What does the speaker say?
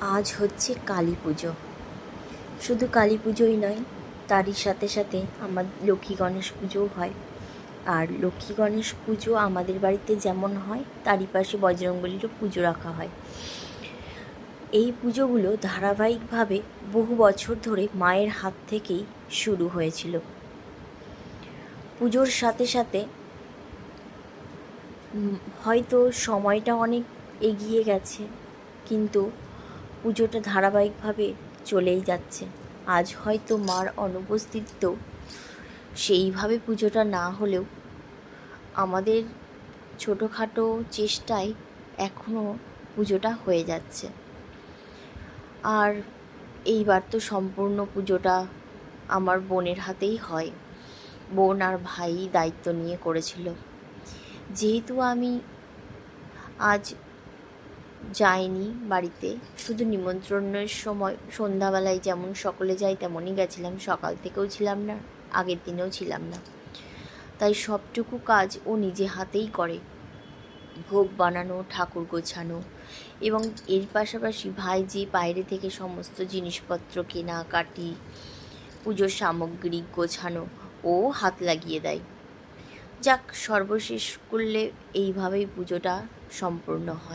আজ হচ্ছে কালী পুজো। শুধু কালী পুজোই নয়, তারই সাথে সাথে আমার লক্ষ্মী গণেশ পুজোও হয়। আর লক্ষ্মী গণেশ পুজো আমাদের বাড়িতে যেমন হয়, তারই পাশে বজরংবলীরও পুজো রাখা হয়। এই পুজোগুলো ধারাবাহিকভাবে বহু বছর ধরে মায়ের হাত থেকেই শুরু হয়েছিল। পুজোর সাথে সাথে হয়তো সময়টা অনেক এগিয়ে গেছে, কিন্তু পুজোটা ধারাবাহিকভাবে চলেই যাচ্ছে। আজ হয়তো মার অনুপস্থিত। সেইভাবে পুজোটা না হলেও আমাদের ছোটোখাটো চেষ্টায় এখনও পুজোটা হয়ে যাচ্ছে। আর এইবার তো সম্পূর্ণ পুজোটা আমার বোনের হাতেই হয়। বোন আর ভাই দায়িত্ব নিয়ে করেছিল। যেহেতু আমি আজ যাইনি বাড়িতে। শুধু নিমন্ত্রণের সময়, সন্ধ্যাবেলায় যেমন সকলে যাই তেমনই গেছিলাম। সকাল থেকেও ছিলাম না, আগের দিনেও ছিলাম না। তাই সবটুকু কাজ ও নিজে হাতেই করে। ভোগ বানানো, ঠাকুর গোছানো এবং এর পাশাপাশি ভাই যে বাইরে থেকে সমস্ত জিনিসপত্র কেনাকাটি, পুজোর সামগ্রী গোছানো ও হাত লাগিয়ে দেয়। যাক, সর্বশেষ করলে এইভাবেই পুজোটা সম্পূর্ণ হয়।